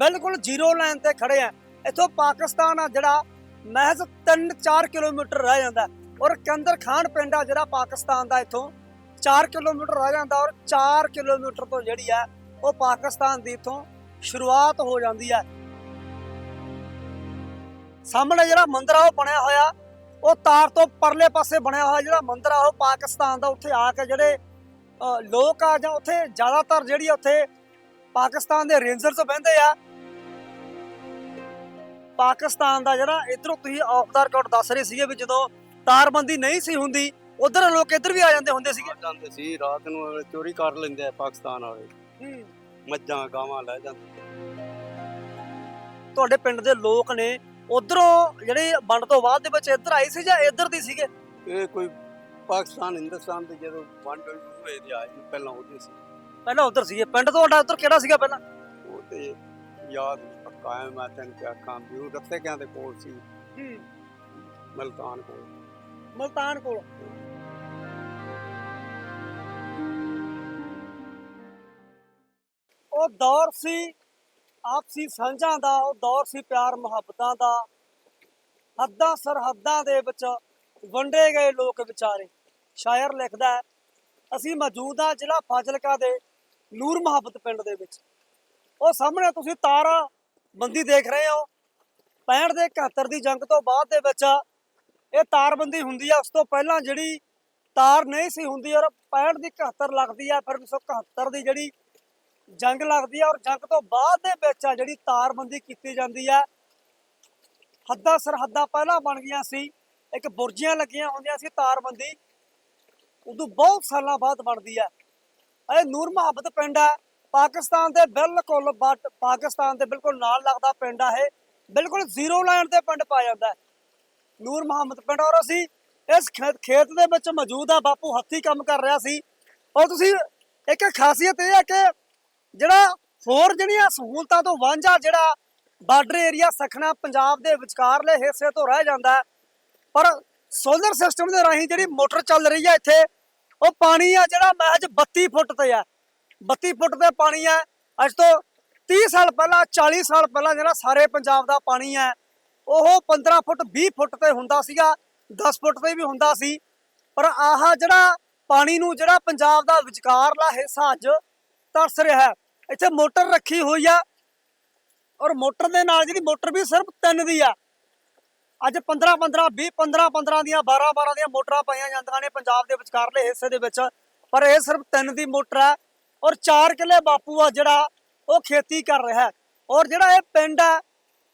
ਬਿਲਕੁਲ zero line ਤੇ ਖੜੇ ਆ। ਇੱਥੋਂ ਪਾਕਿਸਤਾਨ ਆ ਜਿਹੜਾ ਮਹਿਜ਼ 3-4 ਕਿਲੋਮੀਟਰ ਰਹਿ ਜਾਂਦਾ ਔਰ ਕੰਦਰ ਖਾਨ ਪਿੰਡ ਆ ਜਿਹੜਾ ਪਾਕਿਸਤਾਨ ਦਾ ਇੱਥੋਂ 4 ਕਿਲੋਮੀਟਰ ਰਹਿ ਜਾਂਦਾ ਔਰ 4 ਕਿਲੋਮੀਟਰ ਤੋਂ ਜਿਹੜੀ ਆ ਉਹ ਪਾਕਿਸਤਾਨ ਦੀ ਇੱਥੋਂ ਸ਼ੁਰੂਆਤ ਹੋ ਜਾਂਦੀ ਹੈ ਸਾਹਮਣੇ ਜਿਹੜਾ ਮੰਦਿਰ ਆ ਉਹ ਬਣਿਆ ਹੋਇਆ। ਉਹ ਤਾਰ ਤੋਂ ਪਰਲੇ ਪਾਸੇ ਬਣਿਆ ਹੋਇਆ ਜਿਹੜਾ ਮੰਦਿਰ ਆ ਉਹ ਪਾਕਿਸਤਾਨ ਦਾ ਉੱਥੇ ਆ ਕੇ ਜਿਹੜੇ ਲੋਕ ਆ ਜਾਂ ਉੱਥੇ ਜ਼ਿਆਦਾਤਰ ਜਿਹੜੀ ਉੱਥੇ ਪਾਕਿਸਤਾਨ ਦੇ ਰੇਂਜਰਸ ਬਹਿੰਦੇ ਆ। ਪਾਕਿਸਤਾਨ ਦਾ ਜਿਹੜਾ ਇਧਰੋਂ ਤੁਸੀਂ ਆਫ ਦਾ ਰਿਕਾਰਡ ਦੱਸ ਰਹੇ ਸੀਗੇ ਵੀ ਜਦੋਂ ਤਾਰਬੰਦੀ ਨਹੀਂ ਸੀ ਹੁੰਦੀ ਉਧਰ ਲੋਕ ਇੱਧਰ ਵੀ ਆ ਜਾਂਦੇ ਹੁੰਦੇ ਸੀਗੇ। ਜਾਂਦੇ ਸੀ ਰਾਤ ਨੂੰ ਚੋਰੀ ਕਰ ਲੈਂਦੇ ਆ ਪਾਕਿਸਤਾਨ ਵਾਲੇ। ਮੱਝਾਂ ਗਾਵਾਂ ਲੈ ਜਾਂਦੇ ਤੁਹਾਡੇ ਪਿੰਡ ਦੇ ਲੋਕ ਨੇ ਉਧਰੋਂ ਜਿਹੜੇ ਵੰਡ ਤੋਂ ਬਾਅਦ ਦੇ ਵਿੱਚ ਇੱਧਰ ਆਏ ਸੀ ਜਾਂ ਇੱਧਰ ਦੀ ਸੀਗੇ? ਇਹ ਕੋਈ ਪਾਕਿਸਤਾਨ ਹਿੰਦੁਸਤਾਨ ਦੇ ਜਦੋਂ ਵੰਡ ਹੋਏ ਤੇ ਆਏ ਸੀ, ਪਹਿਲਾਂ ਉਹਦੇ ਸੀ। ਪਹਿਲਾਂ ਉਧਰ ਸੀਗੇ। ਪਿੰਡ ਤੁਹਾਡਾ ਉਧਰ ਕਿਹੜਾ ਸੀਗਾ ਪਹਿਲਾਂ? ਉਹ ਤੇ ਯਾਦ ਪੱਕਾ ਹੈ ਮੈਂ ਤੈਨੂੰ ਖਾਂ ਵੀ ਉਹ ਰੱਤੇ ਕਿਆਂ ਦੇ ਕੋਲ ਸੀ? ਮਲਤਾਨ ਕੋਲ। ਮਲਤਾਨ ਕੋਲ। ਉਹ ਦੌਰ ਸੀ ਆਪਸੀ ਸਾਂਝਾਂ ਦਾ ਉਹ ਦੌਰ ਸੀ ਪਿਆਰ ਮੁਹੱਬਤਾਂ ਦਾ। ਹੱਦਾਂ ਸਰਹੱਦਾਂ ਦੇ ਵਿੱਚ ਵੰਡੇ ਗਏ ਲੋਕ ਵਿਚਾਰੇ। ਸ਼ਾਇਰ ਲਿਖਦਾ ਹੈ ਅਸੀਂ ਮੌਜੂਦ ਆ ਜ਼ਿਲ੍ਹਾ ਫਾਜ਼ਿਲਕਾ ਦੇ ਨੂਰ ਮੁਹੱਬਤ ਪਿੰਡ ਦੇ ਵਿੱਚ। ਉਹ ਸਾਹਮਣੇ ਤੁਸੀਂ ਤਾਰ ਬੰਦੀ ਦੇਖ ਰਹੇ ਹੋ। 65 ਦੇ 71 ਦੀ ਜੰਗ ਤੋਂ ਬਾਅਦ ਦੇ ਵਿੱਚ ਇਹ ਤਾਰਬੰਦੀ ਹੁੰਦੀ ਆ। ਉਸ ਤੋਂ ਪਹਿਲਾਂ ਜਿਹੜੀ ਤਾਰ ਨਹੀਂ ਸੀ ਹੁੰਦੀ ਔਰ 65 ਦੀ 71 ਲੱਗਦੀ ਆ, ਫਿਰ 1971 ਦੀ ਜਿਹੜੀ ਜੰਗ ਲੱਗਦੀ ਆ ਔਰ ਜੰਗ ਤੋਂ ਬਾਅਦ ਦੇ ਵਿੱਚ ਆ ਜਿਹੜੀ ਤਾਰਬੰਦੀ ਕੀਤੀ ਜਾਂਦੀ ਆ। ਹੱਦਾਂ ਸਰਹੱਦਾਂ ਪਹਿਲਾਂ ਬਣ ਗਈਆਂ ਸੀ। ਇੱਕ ਬੁਰਜੀਆਂ ਲੱਗੀਆਂ ਹੁੰਦੀਆਂ ਸੀ ਤਾਰਬੰਦੀ। ਉਦੋਂ ਬਹੁਤ ਸਾਲਾਂ ਬਾਅਦ ਬਣਦੀ ਆ। ਇਹ ਨੂਰ ਮੁਹੱਬਤ ਪਿੰਡ ਆ। ਪਾਕਿਸਤਾਨ ਦੇ ਬਿਲਕੁਲ ਬਟ ਪਾਕਿਸਤਾਨ ਦੇ ਬਿਲਕੁਲ ਨਾਲ ਲੱਗਦਾ ਪਿੰਡ ਆ ਇਹ। ਬਿਲਕੁਲ ਜ਼ੀਰੋ ਲਾਈਨ ਤੇ ਪਿੰਡ ਪਾ ਜਾਂਦਾ ਨੂਰ ਮੁਹੰਮਦ ਪਿੰਡ ਔਰ ਅਸੀਂ ਇਸ ਖੇਤ ਖੇਤ ਦੇ ਵਿੱਚ ਮੌਜੂਦ ਆ, ਬਾਪੂ ਹੱਥੀ ਕੰਮ ਕਰ ਰਿਹਾ ਸੀ। ਔਰ ਤੁਸੀਂ, ਇੱਕ ਖਾਸੀਅਤ ਇਹ ਹੈ ਕਿ ਜਿਹੜਾ ਹੋਰ ਜਿਹੜੀਆਂ ਸਹੂਲਤਾਂ ਤੋਂ ਵਾਂਝਾ ਜਿਹੜਾ ਬਾਰਡਰ ਏਰੀਆ ਸਖਣਾ ਪੰਜਾਬ ਦੇ ਵਿਚਕਾਰਲੇ ਹਿੱਸੇ ਤੋਂ ਰਹਿ ਜਾਂਦਾ ਪਰ ਸੋਲਰ ਸਿਸਟਮ ਦੇ ਰਾਹੀਂ ਜਿਹੜੀ ਮੋਟਰ ਚੱਲ ਰਹੀ ਹੈ ਇੱਥੇ, ਉਹ ਪਾਣੀ ਆ ਜਿਹੜਾ ਮਹਿਜ 32 ਫੁੱਟ ਤੇ ਆ। 32 ਫੁੱਟ ਤੇ ਪਾਣੀ ਹੈ। ਅੱਜ ਤੋਂ 30 ਸਾਲ ਪਹਿਲਾਂ 40 ਸਾਲ ਪਹਿਲਾਂ ਜਿਹੜਾ ਸਾਰੇ ਪੰਜਾਬ ਦਾ ਪਾਣੀ ਹੈ, ਉਹ 15 ਫੁੱਟ 20 ਫੁੱਟ ਤੇ ਹੁੰਦਾ ਸੀਗਾ 10 ਫੁੱਟ ਤੇ ਵੀ ਹੁੰਦਾ ਸੀ। ਪਰ ਆਹ ਜਿਹੜਾ ਪਾਣੀ ਨੂੰ ਜਿਹੜਾ ਪੰਜਾਬ ਦਾ ਵਿਚਕਾਰਲਾ ਹਿੱਸਾ ਅੱਜ ਤਰਸ ਰਿਹਾ ਹੈ। ਇੱਥੇ ਮੋਟਰ ਰੱਖੀ ਹੋਈ ਆ ਔਰ ਮੋਟਰ ਦੇ ਨਾਲ ਜਿਹੜੀ ਮੋਟਰ ਵੀ ਸਿਰਫ ਤਿੰਨ ਦੀ ਆ। ਅੱਜ 15 15 20 15 15 ਦੀਆਂ 12 12 ਦੀਆਂ ਮੋਟਰਾਂ ਪਾਈਆਂ ਜਾਂਦੀਆਂ ਨੇ ਪੰਜਾਬ ਦੇ ਵਿਚਕਾਰਲੇ ਹਿੱਸੇ ਦੇ ਵਿੱਚ। ਪਰ ਇਹ ਸਿਰਫ ਤਿੰਨ ਦੀ ਮੋਟਰ ਹੈ। ਔਰ ਚਾਰ ਕਿੱਲੇ ਬਾਪੂ ਆ ਜਿਹੜਾ ਉਹ ਖੇਤੀ ਕਰ ਰਿਹਾ ਹੈ। ਔਰ ਜਿਹੜਾ ਇਹ ਪਿੰਡ ਹੈ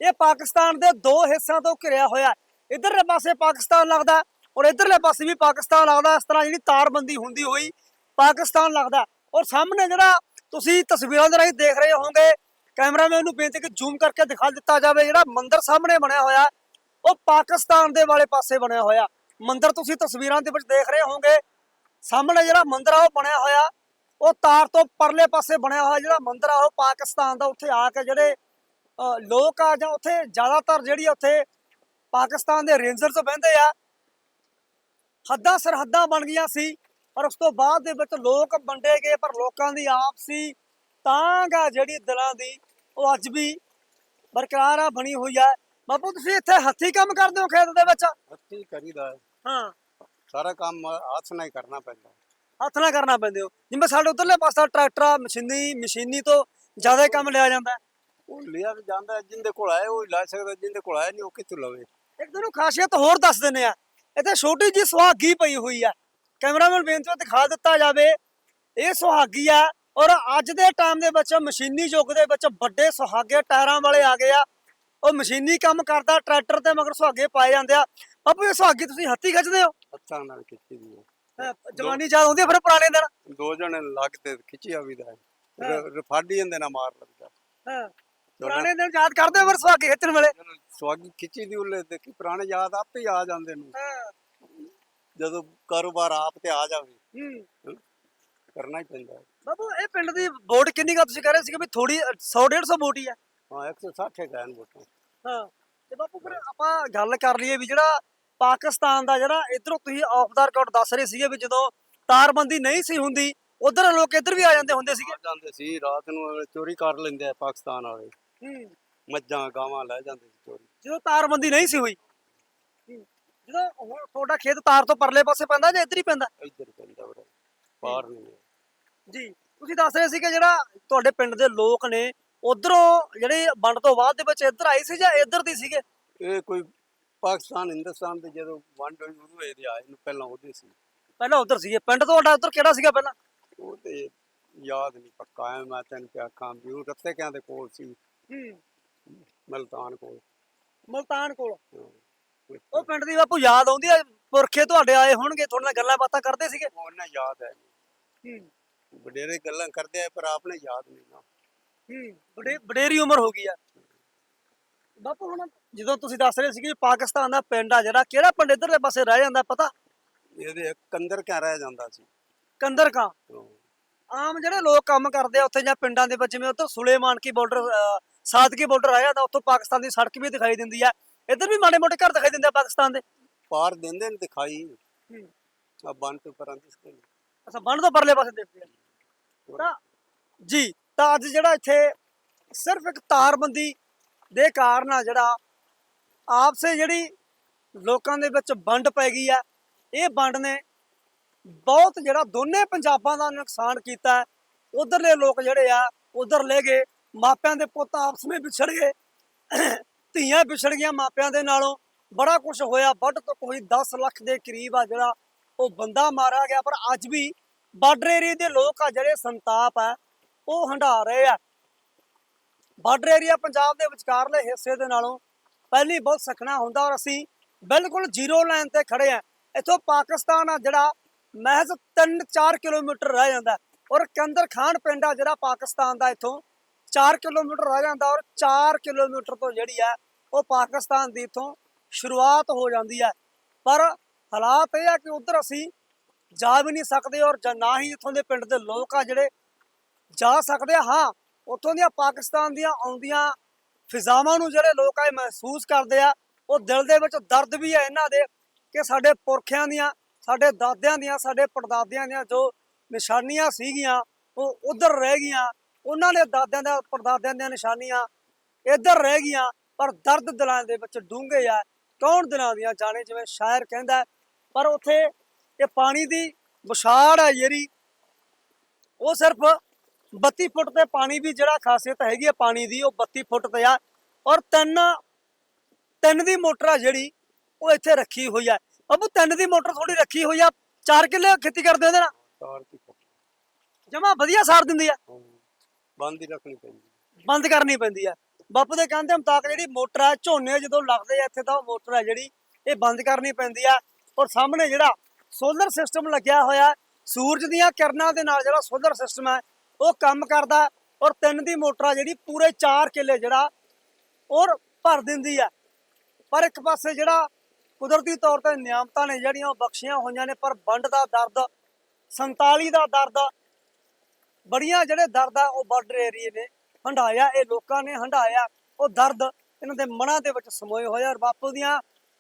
ਇਹ ਪਾਕਿਸਤਾਨ ਦੇ ਦੋ ਹਿੱਸਿਆਂ ਤੋਂ ਘਿਰਿਆ ਹੋਇਆ ਹੈ। ਇਧਰਲੇ ਪਾਸੇ ਪਾਕਿਸਤਾਨ ਲੱਗਦਾ ਔਰ ਇਧਰਲੇ ਪਾਸੇ ਵੀ ਪਾਕਿਸਤਾਨ ਲੱਗਦਾ ਇਸ ਤਰ੍ਹਾਂ ਜਿਹੜੀ ਤਾਰਬੰਦੀ ਹੁੰਦੀ ਹੋਈ ਪਾਕਿਸਤਾਨ ਲੱਗਦਾ ਔਰ ਸਾਹਮਣੇ ਜਿਹੜਾ ਤੁਸੀਂ ਤਸਵੀਰਾਂ ਦੇ ਰਾਹੀਂ ਦੇਖ ਰਹੇ ਹੋਵੋਗੇ, ਕੈਮਰਾਮੈਨ ਨੂੰ ਬੇਨਤੀ ਕਿ ਜ਼ੂਮ ਕਰਕੇ ਦਿਖਾ ਦਿੱਤਾ ਜਾਵੇ। ਜਿਹੜਾ ਮੰਦਿਰ ਸਾਹਮਣੇ ਬਣਿਆ ਹੋਇਆ ਉਹ ਪਾਕਿਸਤਾਨ ਦੇ ਵਾਲੇ ਪਾਸੇ ਬਣਿਆ ਹੋਇਆ ਮੰਦਿਰ ਤੁਸੀਂ ਤਸਵੀਰਾਂ ਦੇ ਵਿੱਚ ਦੇਖ ਰਹੇ ਹੋਵੋਗੇ। ਸਾਹਮਣੇ ਜਿਹੜਾ ਮੰਦਿਰ ਆ, ਉਹ ਬਣਿਆ ਹੋਇਆ ਉਹ ਤਾਰ ਤੋਂ ਪਰਲੇ ਪਾਸੇ ਬਣਿਆ ਹੋਇਆ ਜਿਹੜਾ ਮੰਦਿਰ ਆ ਉਹ ਪਾਕਿਸਤਾਨ ਦਾ ਉੱਥੇ ਆ ਕੇ ਜਿਹੜੇ ਲੋਕ ਆ ਜਾਂ ਉੱਥੇ ਜ਼ਿਆਦਾਤਰ ਜਿਹੜੀ ਉੱਥੇ ਪਾਕਿਸਤਾਨ ਦੇ ਰੇਂਜਰਸ ਬਹਿੰਦੇ ਆ। ਹੱਦਾਂ ਸਰਹੱਦਾਂ ਬਣ ਗਈਆਂ ਸੀ ਪਰ ਉਸ ਤੋਂ ਬਾਅਦ ਦੇ ਵਿੱਚ ਲੋਕ ਵੰਡੇ ਗਏ ਪਰ ਲੋਕਾਂ ਦੀ ਆਪਸੀ ਤਾਂਗ ਜਿਹੜੀ ਦਿਲਾਂ ਦੀ ਉਹ ਅੱਜ ਵੀ ਬਰਕਰਾਰ ਆ ਬਣੀ ਹੋਈ ਆ। ਬਾਪੂ ਤੁਸੀਂ ਇੱਥੇ ਹੱਥੀ ਕੰਮ ਕਰਦੇ ਹੋ ਖੇਤ ਦੇ ਵਿੱਚ? ਹੱਥੀ ਕਰੀਦਾ। ਹਾਂ। ਸਾਰਾ ਕੰਮ ਹੱਥ ਨਾਲ ਹੀ ਕਰਨਾ ਪੈਂਦਾ। ਹੱਥ ਨਾਲ ਕਰਨਾ ਪੈਂਦੇ ਹੋ ਜਿਵੇਂ ਸਾਡੇ ਉਧਰਲੇ ਪਾਸਾ ਟਰੈਕਟਰ ਆ, ਮਸ਼ੀਨੀ ਮਸ਼ੀਨੀ ਤੋਂ ਜ਼ਿਆਦਾ ਕੰਮ ਲਿਆ ਜਾਂਦਾ। ਉਹ ਲਿਆ ਜਾਂਦਾ ਜਿੰਦੇ ਕੋਲ ਆਏ ਉਹ ਲੈ ਸਕਦਾ ਜਿੰਦੇ ਕੋਲ ਆਇਆ ਨਹੀਂ ਉਹ ਕਿੱਥੋਂ ਲਵੇ? ਇੱਕ ਦਿਨ ਖਾਸੀਅਤ ਹੋਰ ਦੱਸ ਦਿੰਨੇ ਆ। ਇੱਥੇ ਛੋਟੀ ਜੀ ਸੁਹਾਗੀ ਪਈ ਹੋਈ ਆ। ਕੈਮਰਾਮੈਨ ਬੇਨਤੀ ਦਿਖਾ ਦਿੱਤਾ ਜਾਵੇ। ਇਹ ਸੁਹਾਗੀ ਆ ਔਰ ਅੱਜ ਦੇ ਟਾਈਮ ਦੇ ਵਿੱਚ ਮਸ਼ੀਨੀ ਯੁੱਗ ਦੇ ਵਿੱਚ ਵੱਡੇ ਸੁਹਾਗੇ ਟਾਇਰਾਂ ਵਾਲੇ ਆ ਗਏ ਆ। ਉਹ ਮਸ਼ੀਨੀ ਕੰਮ ਕਰਦਾ ਟਰੈਕਟਰ ਤੇ ਮਗਰ ਸੁਹਾਗੇ ਪਾਏ ਜਾਂਦੇ ਆ। ਬਾਪੂ ਇਹ ਸੁਹਾਗੀ ਤੁਸੀਂ ਹੱਥੀ ਖਿੱਚਦੇ ਹੋ? ਹੱਥਾਂ ਨਾਲ ਖਿੱਚੀ ਦੀ ਜਵਾਨੀ ਯਾਦ ਹੁੰਦੀ ਆ ਫਿਰ ਪੁਰਾਣੇ ਦਿਨ। ਦੋ ਜਣੇ ਲੱਗ ਤੇ ਖਿੱਚਿਆ ਵੀ ਦਾ। ਰਫਾਡੀ ਜਾਂਦੇ ਨਾ ਮਾਰ ਲੱਗਦਾ ਹਾਂ। ਪੁਰਾਣੇ ਦਿਨ ਯਾਦ ਕਰਦੇ ਫਿਰ ਸੁਹਾਗੇ ਖਿੱਚਣ ਵੇਲੇ? ਸਵਾਗੀ ਖਿੱਚੀ ਦੀ ਉੱਲੇ ਤੇ ਕੀ ਪੁਰਾਣੇ ਯਾਦ ਆਪੇ ਆ ਜਾਂਦੇ ਨੂੰ। ਜਦੋਂ ਕਾਰੋਬਾਰ ਆਪ ਤੇ ਆ ਜਾਵੇ। ਹੂੰ। ਕਰਨਾ ਹੀ ਪੈਂਦਾ। ਬਾਬੂ ਇਹ ਪਿੰਡ ਦੀ ਵੋਟ ਕਿੰਨੀ ਕਾ ਤੁਸੀਂ ਕਹਿ ਰਹੇ ਸੀ ਕਿ ਵੀ ਥੋੜੀ 100 150 ਵੋਟ ਹੀ ਆ। ਹਾਂ 160 ਹੈ ਵੋਟਾਂ। ਹਾਂ। ਤੇ ਬਾਪੂ ਫਿਰ ਆਪਾਂ ਗੱਲ ਕਰ ਲਈਏ ਵੀ ਜਿਹੜਾ ਪਾਕਿਸਤਾਨ ਦਾ ਜਿਹੜਾ ਇਧਰੋਂ ਤੁਸੀਂ ਆਫ ਦਾ ਰਿਕਾਰਡ ਦੱਸ ਰਹੇ ਸੀਗੇ ਵੀ ਜਦੋਂ ਤਾਰਬੰਦੀ ਨਹੀਂ ਸੀ ਹੁੰਦੀ ਉਧਰ ਲੋਕ ਇੱਧਰ ਵੀ ਆ ਜਾਂਦੇ ਹੁੰਦੇ ਸੀਗੇ। ਆ ਜਾਂਦੇ ਸੀ ਰਾਤ ਨੂੰ ਚੋਰੀ ਕਰ ਲੈਂਦੇ ਆ ਪਾਕਿਸਤਾਨ ਵਾਲੇ। ਹੂੰ। ਮੱਝਾਂ ਗਾਵਾਂ ਲੈ ਜਾਂਦੇ ਸੀ ਚੋਰੀ। ਜਦੋਂ ਤਾਰਬੰਦੀ ਨਹੀਂ ਸੀ ਹੋਈ ਹੂੰ। ਜਦੋਂ ਹੁਣ ਤੁਹਾਡਾ ਖੇਤ ਤਾਰ ਤੋਂ ਪਰਲੇ ਪਾਸੇ ਪੈਂਦਾ ਜਾਂ ਇੱਧਰ ਹੀ ਪੈਂਦਾ? ਇੱਧਰ ਪੈਂਦਾ ਬੜਾ ਪਾਰ ਨਹੀਂ ਹੈ। ਜੀ ਤੁਸੀਂ ਦੱਸ ਰਹੇ ਸੀ ਕਿ ਜਿਹੜਾ ਤੁਹਾਡੇ ਪਿੰਡ ਦੇ ਲੋਕ ਨੇ ਉਧਰੋਂ ਜਿਹੜੇ ਵੰਡ ਤੋਂ ਬਾਅਦ ਦੇ ਵਿੱਚ ਇੱਧਰ ਆਏ ਸੀ ਜਾਂ ਇੱਧਰ ਦੀ ਸੀਗੇ? ਇਹ ਕੋਈ ਪਾਕਿਸਤਾਨ ਹਿੰਦੁਸਤਾਨ ਦੇ ਜਦੋਂ ਵੰਡ ਹੋਈ ਉਦੋਂ ਇਹਦੇ ਆਏ ਨੂੰ ਪਹਿਲਾਂ ਉਹਦੇ ਸੀ। ਪਹਿਲਾਂ ਉਧਰ ਸੀਗੇ ਪਿੰਡ ਤੁਹਾਡਾ ਉਧਰ ਕਿਹੜਾ ਸੀਗਾ ਪਹਿਲਾਂ? ਉਹ ਤੇ ਯਾਦ ਨਹੀਂ ਪੱਕਾ ਹੈ ਮੈਂ ਤੈਨੂੰ ਕਿਹਾ ਖਾਂ ਵੀ ਉਹ ਰੱਤੇ ਕਿਆਂ ਦੇ ਕੋਲ ਸੀ। ਹੂੰ। ਮਲਤਾਨ ਕੋਲ। ਮਲਤਾਨ ਕੋਲ। ਉਹ ਪਿੰਡ ਦੀ ਬਾਪੂ ਯਾਦ ਆਉਂਦੀ ਹੈ ਪੁਰਖੇ ਤੁਹਾਡੇ ਆਏ ਹੋਣਗੇ ਤੁਹਾਡੇ ਨਾਲ ਗੱਲਾਂ ਬਾਤਾਂ ਕਰਦੇ ਸੀਗੇ? ਉਹਨਾਂ ਯਾਦ ਹੈ ਹੂੰ। ਵਡੇਰੇ ਗੱਲਾਂ ਕਰਦੇ ਆ ਪਰ ਆਪਨੇ ਯਾਦ ਨਹੀਂ ਨਾ। ਹੂੰ ਬੜੇ ਵਡੇਰੀ ਉਮਰ ਹੋ ਗਈ ਆ। ਬਾਪੂ ਹੁਣ ਜਦੋਂ ਤੁਸੀਂ ਦੱਸ ਰਹੇ ਸੀ ਕਿ ਪਾਕਿਸਤਾਨ ਦਾ ਪਿੰਡ ਆ ਜਿਹੜਾ ਕਿਹੜਾ ਪਿੰਡ ਇਧਰਲੇ ਪਾਸੇ ਰਹਿ ਜਾਂਦਾ ਪਤਾ? ਇਹਦੇ ਕੰਦਰ ਕਿਆ ਰਹਿ ਜਾਂਦਾ ਸੀ? ਕੰਦਰ ਕਾਂ। ਆਮ ਜਿਹੜੇ ਲੋਕ ਕੰਮ ਕਰਦੇ ਆ ਉੱਥੇ ਜਾਂ ਪਿੰਡਾਂ ਦੇ ਵਿੱਚ ਜਿਵੇਂ ਉੱਧਰ ਸੁਲੇਮਾਨ ਕੀ ਬਾਰਡਰ ਸਾਦਕੀ ਬਾਰਡਰ ਆ ਜਾਂਦਾ ਉੱਥੋਂ ਪਾਕਿਸਤਾਨ ਦੀ ਸੜਕ ਵੀ ਦਿਖਾਈ ਦਿੰਦੀ ਆ। ਇੱਧਰ ਵੀ ਮਾੜੇ ਮੋਟੇ ਘਰ ਦਿਖਾਈ ਦਿੰਦੇ ਆ ਪਾਕਿਸਤਾਨ ਦੇ। ਪਾਰ ਦਿੰਦੇ ਨੇ ਦਿਖਾਈ। ਆ ਬੰਨ ਤੋਂ ਪਰਾਂ ਦਿਸਦੇ ਨੇ ਅੱਛਾ ਬੰਨ ਤੋਂ ਪਰਲੇ ਪਾਸੇ ਦੇਖਦੇ ਆ। ਤਾਂ ਜੀ ਤਾਂ ਅੱਜ ਜਿਹੜਾ ਇੱਥੇ ਸਿਰਫ ਇੱਕ ਤਾਰਬੰਦੀ ਦੇ ਕਾਰਨ ਆ ਜਿਹੜਾ ਆਪਸੇ ਜਿਹੜੀ ਲੋਕਾਂ ਦੇ ਵਿੱਚ ਵੰਡ ਪੈ ਗਈ ਆ, ਇਹ ਵੰਡ ਨੇ ਬਹੁਤ ਜਿਹੜਾ ਦੋਨੇ ਪੰਜਾਬਾਂ ਦਾ ਨੁਕਸਾਨ ਕੀਤਾ ਹੈ। ਉਧਰਲੇ ਲੋਕ ਜਿਹੜੇ ਆ, ਉਧਰ ਲੈ ਗਏ, ਮਾਪਿਆਂ ਦੇ ਪੁੱਤ ਆਪਸ ਵਿੱਚ ਵਿਛੜ ਗਏ, ਧੀਆਂ ਵਿਛੜ ਗਈਆਂ ਮਾਪਿਆਂ ਦੇ ਨਾਲੋਂ ਬੜਾ ਕੁਝ ਹੋਇਆ ਵੱਡ ਤੋਂ ਕੋਈ 10 ਲੱਖ ਦੇ ਕਰੀਬ ਆ ਜਿਹੜਾ ਉਹ ਬੰਦਾ ਮਾਰਿਆ ਗਿਆ, ਪਰ ਅੱਜ ਵੀ ਬਾਰਡਰ ਏਰੀਆ ਦੇ ਲੋਕ ਆ ਜਿਹੜੇ ਸੰਤਾਪ ਆ, ਉਹ ਹੰਢਾ ਰਹੇ ਆ ਬਾਰਡਰ ਏਰੀਆ ਪੰਜਾਬ ਦੇ ਵਿਚਕਾਰਲੇ ਹਿੱਸੇ ਦੇ ਨਾਲੋਂ ਪਹਿਲੀ ਬਹੁਤ ਸਖਣਾ ਹੁੰਦਾ ਔਰ ਅਸੀਂ ਬਿਲਕੁਲ ਜ਼ੀਰੋ ਲਾਈਨ ਤੇ ਖੜੇ ਆ। ਇੱਥੋਂ ਪਾਕਿਸਤਾਨ ਆ ਜਿਹੜਾ ਮਹਿਜ਼ 3-4 ਕਿਲੋਮੀਟਰ ਰਹਿ ਜਾਂਦਾ ਔਰ ਕੰਦਰ ਖਾਨ ਪਿੰਡ ਆ ਜਿਹੜਾ ਪਾਕਿਸਤਾਨ ਦਾ ਇੱਥੋਂ 4 ਕਿਲੋਮੀਟਰ ਰਹਿ ਜਾਂਦਾ ਔਰ 4 ਕਿਲੋਮੀਟਰ ਤੋਂ ਜਿਹੜੀ ਆ ਉਹ ਪਾਕਿਸਤਾਨ ਦੀ ਇੱਥੋਂ ਸ਼ੁਰੂਆਤ ਹੋ ਜਾਂਦੀ ਹੈ ਪਰ ਹਾਲਾਤ ਇਹ ਆ ਕਿ ਉਧਰ ਅਸੀਂ ਜਾ ਵੀ ਨਹੀਂ ਸਕਦੇ ਔਰ ਨਾ ਹੀ ਇੱਥੋਂ ਦੇ ਪਿੰਡ ਦੇ ਲੋਕ ਆ ਜਿਹੜੇ ਜਾ ਸਕਦੇ ਹਾਂ, ਉੱਥੋਂ ਦੀਆਂ ਪਾਕਿਸਤਾਨ ਦੀਆਂ ਆਉਂਦੀਆਂ ਫਿਜ਼ਾਵਾਂ ਨੂੰ ਜਿਹੜੇ ਲੋਕ ਆ ਮਹਿਸੂਸ ਕਰਦੇ ਆ, ਉਹ ਦਿਲ ਦੇ ਵਿੱਚ ਦਰਦ ਵੀ ਹੈ ਇਹਨਾਂ ਦੇ ਕਿ ਸਾਡੇ ਪੁਰਖਿਆਂ ਦੀਆਂ, ਸਾਡੇ ਦਾਦਿਆਂ ਦੀਆਂ, ਸਾਡੇ ਪੜਦਾਦਿਆਂ ਦੀਆਂ ਜੋ ਨਿਸ਼ਾਨੀਆਂ ਸੀਗੀਆਂ, ਉਹ ਉਧਰ ਰਹਿ ਗਈਆਂ। ਉਹਨਾਂ ਨੇ ਦਾਦਿਆਂ ਦਾ, ਪੜਦਾਦਿਆਂ ਦੀਆਂ ਨਿਸ਼ਾਨੀਆਂ ਇੱਧਰ ਰਹਿ ਗਈਆਂ, ਪਰ ਦਰਦ ਦਿਲਾਂ ਦੇ ਵਿੱਚ ਡੂੰਘੇ ਆ, ਕੌਣ ਦਿਲਾਂ ਦੀਆਂ ਜਾਣੇ, ਜਿਵੇਂ ਸ਼ਾਇਰ ਕਹਿੰਦਾ ਪਰ ਉੱਥੇ ਇਹ ਪਾਣੀ ਦੀ ਵਿਛਾੜ ਹੈ ਜਿਹੜੀ, ਉਹ ਸਿਰਫ 32 ਫੁੱਟ ਤੇ ਪਾਣੀ ਵੀ ਜਿਹੜਾ ਖਾਸੀਅਤ ਹੈਗੀ ਹੈ ਪਾਣੀ ਦੀ ਉਹ 32 ਫੁੱਟ ਤੇ ਆ। ਔਰ ਤਿੰਨ ਤਿੰਨ ਦੀ ਮੋਟਰ ਆ ਜਿਹੜੀ ਉਹ ਇੱਥੇ ਰੱਖੀ ਹੋਈ ਆ। ਅਬੂ ਤਿੰਨ ਦੀ ਮੋਟਰ ਥੋੜੀ ਰੱਖੀ ਹੋਈ ਆ। 4 ਕਿੱਲੇ ਖੇਤੀ ਕਰਦੇ ਉਹਦੇ ਨਾਲ। ਜਮਾ ਵਧੀਆ ਸਾਰ ਦਿੰਦੀ ਆ। ਬੰਦ ਹੀ ਰੱਖਣੀ ਪੈਂਦੀ ਬੰਦ ਕਰਨੀ ਪੈਂਦੀ ਆ। ਬਾਪੂ ਦੇ ਕਹਿੰਦੇ ਮੁਤਾਬਕ ਜਿਹੜੀ ਮੋਟਰ ਆ ਝੋਨੇ ਜਦੋਂ ਲੱਗਦੇ ਆ ਇੱਥੇ ਤਾਂ ਉਹ ਮੋਟਰ ਆ ਜਿਹੜੀ ਇਹ ਬੰਦ ਕਰਨੀ ਪੈਂਦੀ ਆ। ਔਰ ਸਾਹਮਣੇ ਜਿਹੜਾ ਸੋਲਰ ਸਿਸਟਮ ਲੱਗਿਆ ਹੋਇਆ ਸੂਰਜ ਦੀਆਂ ਕਿਰਨਾਂ ਦੇ ਨਾਲ ਜਿਹੜਾ ਸੋਲਰ ਸਿਸਟਮ ਹੈ ਉਹ ਕੰਮ ਕਰਦਾ ਔਰ ਤਿੰਨ ਦੀ ਮੋਟਰ ਆ ਜਿਹੜੀ ਪੂਰੇ 4 ਕਿੱਲੇ ਜਿਹੜਾ ਔਰ ਭਰ ਦਿੰਦੀ ਆ। ਪਰ ਇੱਕ ਪਾਸੇ ਜਿਹੜਾ ਕੁਦਰਤੀ ਤੌਰ ਤੇ ਨਿਆਮਤਾਂ ਨੇ ਜਿਹੜੀਆਂ ਉਹ ਬਖਸ਼ੀਆਂ ਹੋਈਆਂ ਨੇ, ਪਰ ਵੰਡ ਦਾ ਦਰਦ 47 ਦਾ ਦਰਦ, ਬੜੀਆਂ ਜਿਹੜੇ ਦਰਦ ਆ ਉਹ ਬਾਰਡਰ ਏਰੀਏ ਨੇ ਹੰਡਾਇਆ ਇਹ ਲੋਕਾਂ ਨੇ ਹੰਡਾਇਆ ਉਹ ਦਰਦ ਇਹਨਾਂ ਦੇ ਮਨਾਂ ਦੇ ਵਿੱਚ ਸਮੋਏ ਹੋਏ ਔਰ ਬਾਪੂ ਦੀਆਂ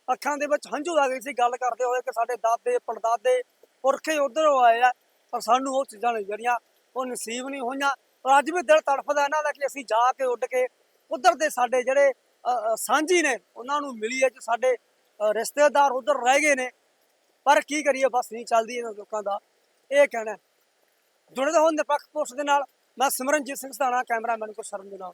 ਅੱਖਾਂ ਦੇ ਵਿੱਚ ਹੰਝੂ ਆ ਗਏ ਸੀ ਗੱਲ ਕਰਦੇ ਹੋਏ ਕਿ ਸਾਡੇ ਦਾਦੇ, ਪੜਦਾਦੇ ਪੁਰਖੇ ਉਧਰੋਂ ਆਏ ਆ, ਪਰ ਸਾਨੂੰ ਉਹ ਚੀਜ਼ਾਂ ਨੇ ਜਿਹੜੀਆਂ ਉਹ ਨਸੀਬ ਨਹੀਂ ਹੋਈਆਂ। ਪਰ ਅੱਜ ਵੀ ਦਿਲ ਤੜਫਦਾ ਇਹਨਾਂ ਦਾ ਕਿ ਅਸੀਂ ਜਾ ਕੇ ਉੱਡ ਕੇ ਉਧਰ ਦੇ ਸਾਡੇ ਜਿਹੜੇ ਸਾਂਝੀ ਨੇ, ਉਹਨਾਂ ਨੂੰ ਮਿਲੀਏ ਜੋ ਸਾਡੇ ਰਿਸ਼ਤੇਦਾਰ ਉਧਰ ਰਹਿ ਗਏ ਨੇ। ਪਰ ਕੀ ਕਰੀਏ, ਬਸ ਨਹੀਂ ਚੱਲਦੀ ਇਹਨਾਂ ਲੋਕਾਂ ਦਾ। ਇਹ ਕਹਿਣਾ ਹੈ। ਜੁੜੇ ਰਹੋ ਨਿਰਪੱਖ ਪੋਸਟ ਦੇ ਨਾਲ। ਮੈਂ ਸਿਮਰਨਜੀਤ ਸਿੰਘ, ਸਤਾਣਾ ਕੈਮਰਾਮੈਨ ਕੋ ਸ਼ਰਨ ਦੇ ਨਾਲ।